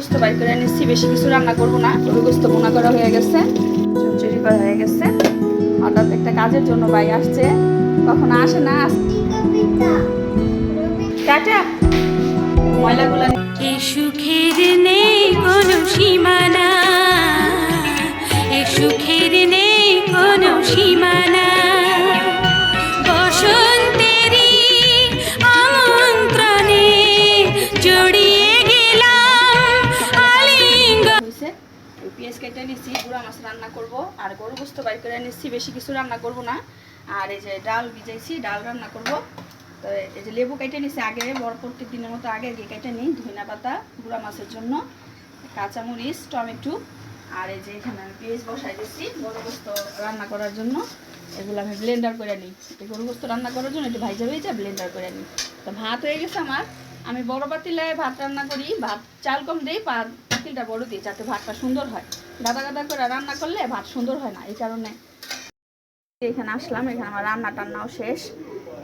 গোস্ত বাইর করে নিচ্ছি, বেশি কিছু রান্না করব না। গরু গোস্ত বোনা করা হয়ে গেছে। চুরি করা হয়ে গেছে। হঠাৎ একটা কাজের জন্য ভাই আসছে। কখনো আসে না টাটা। ময়লাগুলো সুখের নেই সীমানা, এ সুখের নেই কোনো সীমানা। গুঁড়া মাছ রান্না করব। আর গরু গোস্ত বাইর করে নিচ্ছি বেশি কিছু রান্না করব না। আর এই যে ডাল ভিজাইছি, ডাল রান্না করব। তো এই যে লেবু কেটে নিচ্ছি আগে প্রত্যেক দিনের মতো আগে আগে কেটে নিই, ধনিয়া পাতা, গুঁড়া মাছের জন্য, কাঁচামরিচ, টমেটো। আর এই যে এখানে আমি পেঁয়াজ বসাই দিচ্ছি গরু গোস্ত রান্না করার জন্য। এগুলো আমি ব্লেন্ডার করে নিই। এই গরু গোস্ত রান্না করার জন্য একটু ভাইজা ভেজা ব্লেন্ডার করে নিই। তো ভাত হয়ে গেছে আমার। আমি বড় পাতিলে ভাত রান্না করি। ভাত চাল কম দিই পাতিলটা বড় দিই, যাতে ভাতটা সুন্দর হয়। গাদা গাদা করে রান্না করলে ভাত সুন্দর হয় না, এই কারণে। এখানে আসলাম, এখানে আমার রান্না টান্নাও শেষ।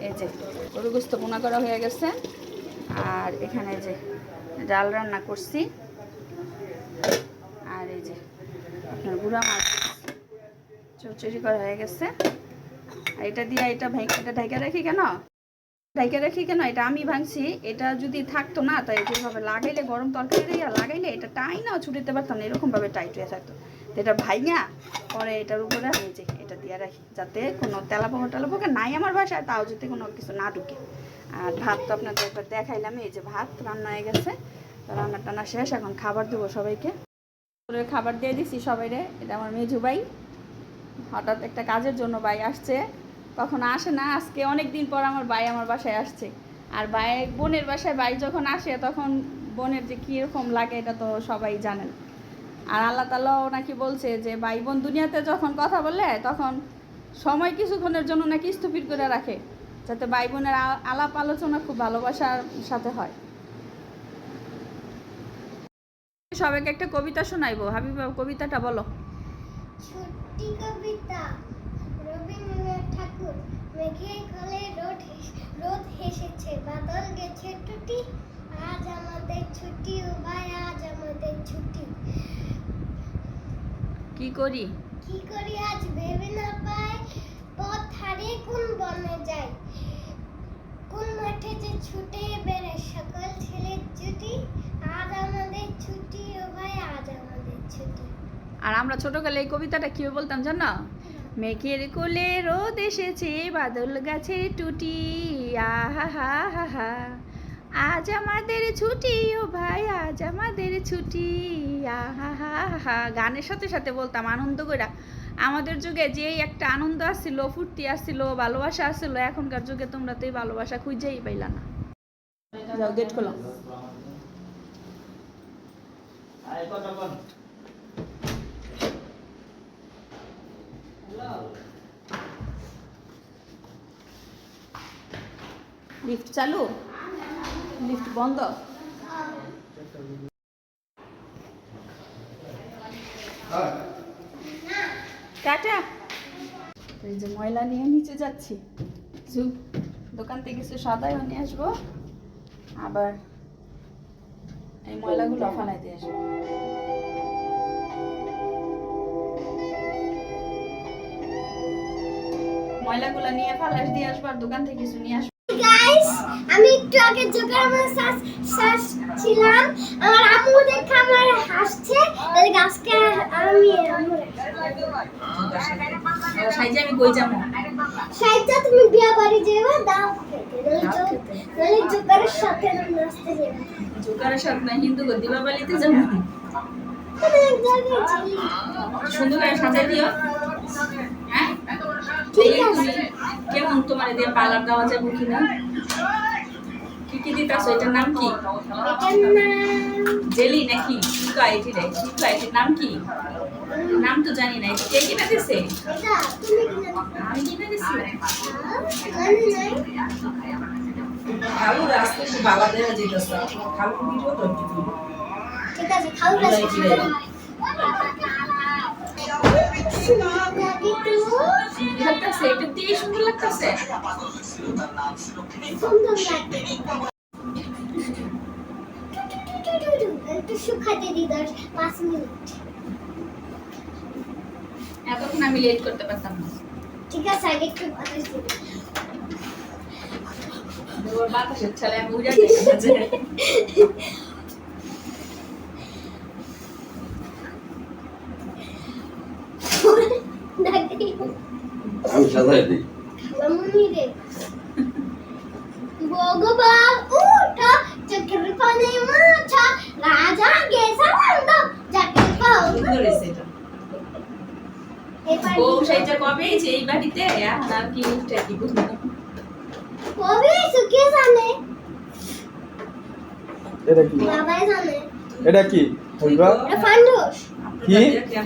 এই যে গরু গোস্ত বোনা করা হয়ে গেছে। আর এখানে যে, ডাল রান্না করছি। আর এই যে, আপনার গুঁড়া মাছ চচড়ি করা হয়ে গেছে। এটা দিয়ে এটা এটা ঢাকা রাখি কেন? ঢাকা রাখি কেন? এটা আমি ভাঙছি, এটা যদি থাকতো না, তাই যেভাবে লাগাইলে, গরম তরকারি দিয়ে লাগাইলে, এটা টাই না, ছুটিতে পারতাম না, এরকমভাবে টাইট হয়ে থাকতো। এটা ভাইঙা, পরে এটার উপরে আমি যে এটা দিয়ে রাখি, যাতে কোনো তেলাপোকা টেলাপোকা নাই আমার বাসায়, তাও যদি কোনো কিছু না ঢুকে। আর ভাত তো আপনাদের একবার দেখাইলাম, এই যে ভাত রান্না হয়ে গেছে। রান্না টান্না শেষ, এখন খাবার দেবো সবাইকে। খাবার দিয়ে দিছি সবাইরে, এটা আমার মেজু ভাই। হঠাৎ একটা কাজের জন্য ভাই আসছে। কখনো আসে না। আজকে অনেক দিন পর আমার ভাই আমার বাসায় আসছে। আর ভাই, বোনের বাসায় ভাই যখন আসে, তখন বোনের যে কীরকম লাগে এটা তো সবাই জানেন। আর আল্লাহ তালাও নাকি বলছে যে, ভাই বোন, দুনিয়াতে যখন কথা বলে, তখন সময় কিছুক্ষণের জন্য নাকি স্থবির করে রাখে, যাতে ভাই বোনের আলাপ আলোচনা খুব ভালোবাসার সাথে হয়। সবাইকে একটা কবিতা শোনাইবো। হাবিবা, কবিতাটা বলো। কবিতা। ঠাকুর মেঘে কলে রোদ রোদ হেসেছে বাদল গেছে টুটি। আজ আমাদের ছুটি ও ভাই আজ আমাদের ছুটি। কি করি? কি করি আজ ভেবে না পাই পথ হারিয়ে কোন বনে যাই? কোন মাঠে যে ছুটে বেড়ায় সকল ছেলের জুটি আজ আমাদের ছুটি ও ভাই আজ আমাদের ছুটি। আর আমরা ছোটকালে এই কবিতাটা কীভাবে বলতাম জানো? মেঘের কোলে রোদ এসেছে, বাদল গাছের টুটি। আহা হা হা হা আজ আমাদের ছুটি, ও ভাই, আজ আমাদের ছুটি। আহা হা হা গানের সাথে সাথে বলতাম, আনন্দ করে আমাদের যুগে যে একটা আনন্দ আসছিল, ফুর্তি আসছিল, ভালোবাসা আসছিল, এখনকার যুগে তোমরা তো এই ভালোবাসা খুঁজেই পাইলা না। যাও গেট খোলো। লিফট চালু? লিফট বন্ধ? টাটা। এই যে ময়লা নিয়ে নিচে যাচ্ছি। কিছু দোকান থেকে কিছু সাদাইও নিয়ে আসব। আবার এই ময়লাগুলো ফালাই দিয়ে আসব। ময়লাগুলো নিয়ে ফালাস দিয়ে আসব আর দোকান থেকে কিছু নিয়ে আসব। গাইস আমি একটু আগে জোকার আমার শ্বাস শ্বাস ছিলাম আমার আম্মু দেখে আমার হাসছে। তাহলে গাছকে আমি সাইজে আমি কই যাব? সাইডটা তুমি বিয়া বাড়ি যাবে দাও জোকারের সাথে নাচতে যাব। জোকারের সাথে না হিন্দু দিবাবালিতে যাব? ছিলি সুন্দর করে সাজাই দিও। কেমন তোমার দিয়ে পার্লার দেওয়া যাব কিনা? কি কি এটার নাম কি? জেলি নাকি? কি কয় এটি রে কি এটির নাম কি? নাম তো জানি না কে কিনা দিছে? এটা তুমি আমি কিনা দিছি। খালু রাস্তা খুব বাবা দেওয়া যেতেছে। খালু ভিডিও তো ঠিক আছে লাগতেছে এটা দিয়ে সুন্দর লাগতেছে। একটু শুকাতে দিই দশ পাঁচ মিনিট এতক্ষণ আমি লেট করতে পারতাম না। ঠিক আছে আগে একটু বাতাস ওর বাতাসের ছালে আমি উড়ে যাই দেখি আমি দিই ভগবান উঠা চক্র মাছা রাজা গেছা বন্ধ যাকে পাও এটা? ও সেইটা কবে যে এই বাড়িতে? এখন আর কি উঠে কি বুঝব কবে সুকে জানে? এটা কি? বাবাই জানে। এটা কি? হইবা এটা ফান্ডোস? কি?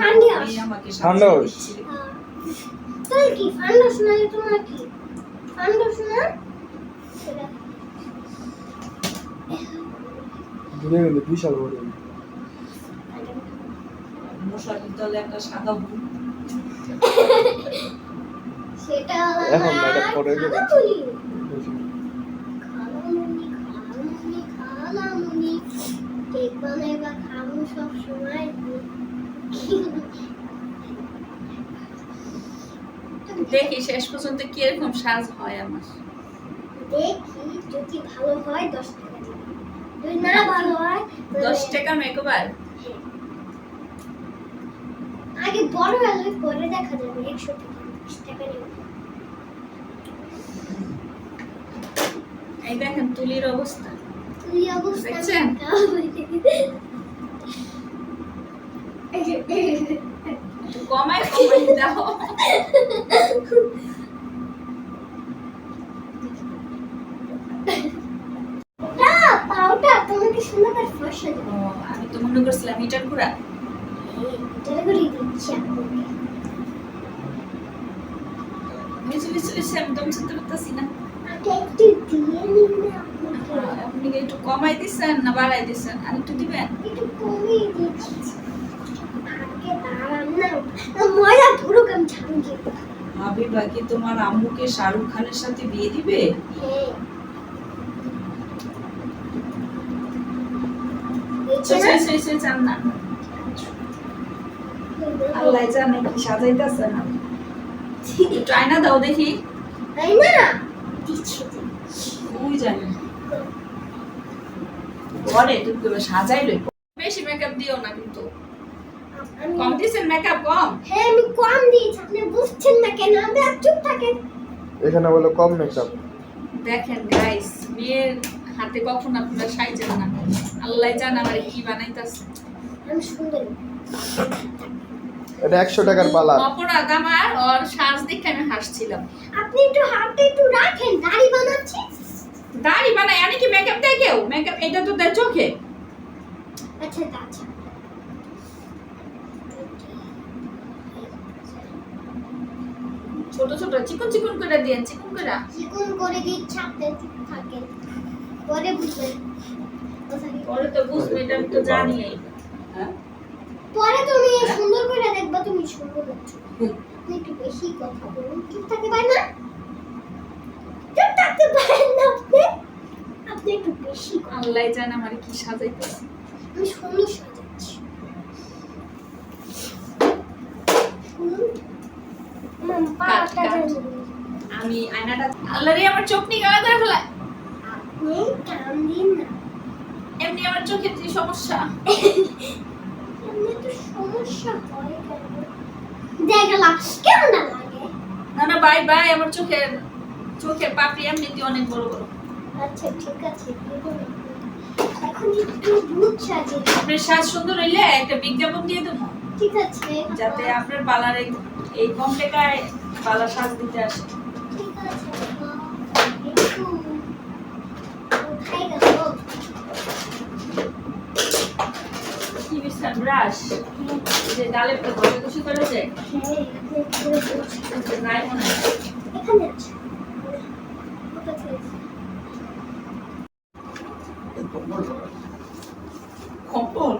ফান্ডিয়াস। ফান্ডোস। তুই কি? ফান্ডোস না তোমার কি ফান্ডোস না সেটা দূরে কিন্তু বিশাল বড় মশারির তলে একটা সাদা বুট সেটা এখন এটা পরে গেলে। বানাইবা খাব সব সময় দেখি শেষ পর্যন্ত কীরকম সাজ হয় আমার। দেখি যদি ভালো হয় দশ টাকা দিবি। যদি না ভালো হয় দশ টাকা মেকওভার আগে বড় হলে পরে দেখা যাবে একশো টাকা বিশ টাকা এই দেখেন তুলির অবস্থা। তুই অবস্থা দেখছেন? কমায় কমায় দাও। আমি তো মনে করছিলাম ঘুরা আপনি একটু কমাই দিচ্ছেন না বাড়াই দিচ্ছেন আর একটু দিবেন? একটু কমিয়ে দিচ্ছি। হাবিবা কি তোমার আম্মুকে শাহরুখ খানের সাথে বিয়ে দিবে? হ্যাঁ। সই, সই, সই, সই, চান না। আল্লাহ জানে কি সাজাইতেছে না। একটু আয়না দাও দেখি। দিচ্ছি। জানি। ঘরে তুমি সাজাই লই বেশি মেকআপ দিও না কিন্তু। আমি কম দিছেন মেকআপ কম? হ্যাঁ আমি কম দিয়েছি। আপনি বুঝছেন না কেন? আপনি আর চুপ থাকেন। এখানে বলে কম মেকআপ দেখেন গাইস মেয়ের হাতে কখন আপনারা সাইজেন না। আল্লাহ জান আমার কি বানাইতাছে। আমি সুন্দর। এটা একশো টাকার পালা। অপরাধ আমার ওর সাজ দেখে আমি হাসছিলাম। আপনি একটু হাতটা একটু রাখেন। দাড়ি বানাচ্ছি। দাড়ি বানাই আমি কি মেকআপ দেয় কেউ? মেকআপ এটা তো দেয় চোখে। আচ্ছা আচ্ছা। ছোট ছোট চিকন চিকন করে দিয়েন চিকন করে। চিকন করে আপনি চুপ থাকেন পরে কি? পরে তো বুঝবে এটা আমি তো জানি। হ্যাঁ? পরে তুমি সুন্দর করে দেখবা তুমি সুন্দর হচ্ছ। আপনি একটু বেশি কথা বলুন চুপ থাকতে পারেন না? চুপ থাকতে পারেন না আপনি? আপনি একটু বেশি আল্লাহ জান আমার কি সাজাইতেছে। আমি সুন্দর সাজাচ্ছি শুনুন আমার পাটা কাট। জানি আমি আয়নাটা আল্লাহরে আমার চোখ নিয়ে করে ফেলায়। এমনি আমার চোখের যে সমস্যা? এমনি তো সমস্যা হয় কেন? কেমন না লাগে? না না বাই বাই আমার চোখের চোখের পাপড়ি এমনিতে অনেক বড় বড়। আচ্ছা ঠিক আছে এখন একটু দুধ সাজিয়ে আপনার সাজ সুন্দর হইলে একটা বিজ্ঞাপন দিয়ে দেবো। ঠিক আছে যাতে আপনার পার্লার এই কম টাকায় সাজ দিতে আসে। ব্রাশ? যে করেছে। নাই মনে হয়।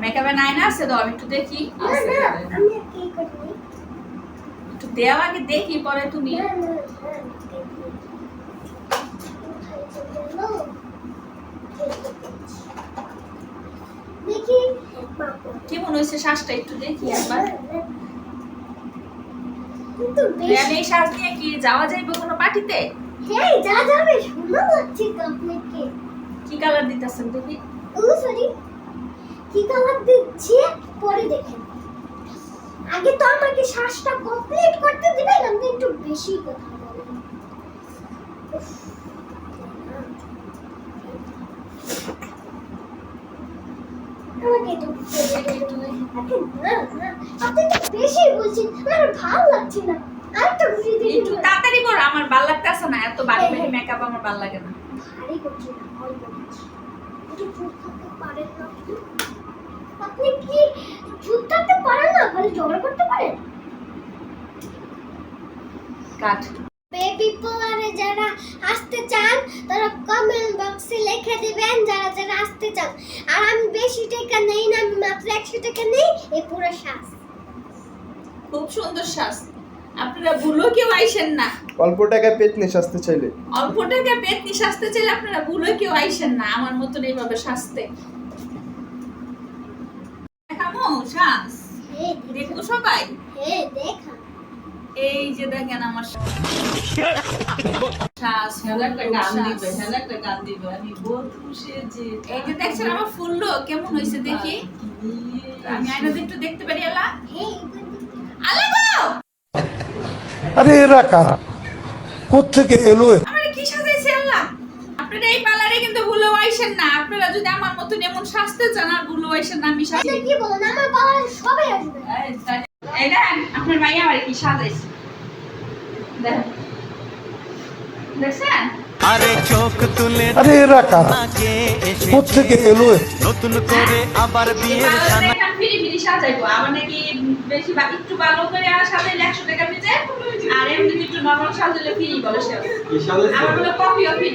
মেকআপে নাই না আছে তো? আমি একটু দেখি না না আমি আর কি করিনি দেওয়া আগে দেখি পরে তুমি। কেমন হয়েছে শ্বাসটা একটু দেখি একবার? আমি এই শ্বাস নিয়ে কি যাওয়া যাইবে কোনো পার্টিতে? হ্যাঁ যা যাবে শোনা যাচ্ছে আপনাকে। কি কালার দিতেছেন দেখি ও সরি কি কালার দিচ্ছে? পরে দেখেন। আগে তো আমাকে শ্বাসটা কমপ্লিট করতে দিবেন আপনি একটু বেশি কথা বলেন আমাকে একটু না, না, আপনি একটু বেশি বলছেন আমার ভালো লাগছে না। আরেকটা ঘুরিয়ে দিন একটু তাড়াতাড়ি করো আমার ভালো লাগতেছে না এত বাড়ি বাড়ি মেকআপ আমার ভালো লাগে না। ভারী করছি না অল্প করছি। একটু চুপ থাকতে পারেন না। আপনি কি চুপ থাকতে পারেন না খালি ঝগড়া করতে পারেন কাট। বেবি পার্লারে যারা আসতে চান তারা কমেন্ট বক্সে লিখে দিবেন যারা যারা আসতে চান। আর আমি বেশি টাকা নেই না আমি মাত্র একশো টাকা নেই এই পুরো শ্বাস। খুব সুন্দর শ্বাস। আপনারা ভুলো কেউ আইসেন না। অল্প টাকায় পেট নিয়ে আসতে চাইলে। অল্প টাকা পেট নিয়ে সাজতে চাইলে আপনারা ভুলো কেউ আইসেন না আমার মতন এইভাবে সাজতে। শ্বাস দেখব সবাই। এই যে দেখেন আমার শ্বাস এই যে দেখছেন ফুললো কেমন হয়েছে দেখি? আমি আয়নাতে একটু দেখতে পারি আলা হে আলা আরে এরা কারা? কোথেকে এলো আমার কি সাজাইছে আল্লাহ? আপনারা এই আইসেন না আপনারা যদি আমার মতন এমন সাজতে চান আর ভুলো আইসেন না আমি এটা সাজি কি বলেন? আমার পার্লারে সবাই আসবে। এই দেখেন আপনার ভাই আমার কি সাজাইছে? দেখেন দেখছেন? আরে চোখ তুলে আরে এরা কারা? কোথেকে এলো নতুন করে আবার এই বিয়ের জানা ফিরি ফিরি সাজাইবো। আমার নাকি বেশি বা একটু ভালো করে আর সাজাইলে একশো টাকা বেচে আর এমনি একটু নর্মাল সাজাইলে ফ্রি বলে সে আমার বলে কপিও ফ্রি।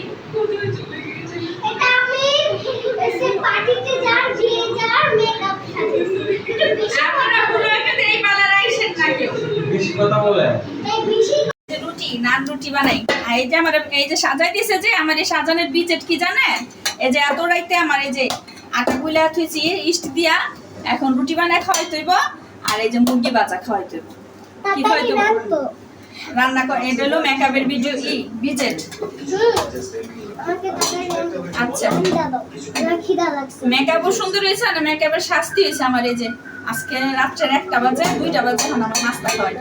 রুটি নান রুটি বানাই। আর এই যে আমার এই যে সাজাই দিছে যে আমার এই সাজানের বিজেট কি জানে? এই যে এত রাইতে আমার এই যে আটা গুলা থুইছি ইস্ট দিয়া এখন রুটি বানায় খাওয়াই তৈব আর এই যে মুরগি বাজা খাওয়াই তৈব। কি খাওয়াই তৈব? রান্না করে, এটা হলো মেকআপের ভিডিও ই বিজেট আচ্ছা। সুন্দর হয়েছে মেকআপের শাস্তি হয়েছে আমার এই যে, আজকে রাত্রের একটা বাজে, দুইটা বাজে আমার নাস্তা খাওয়াই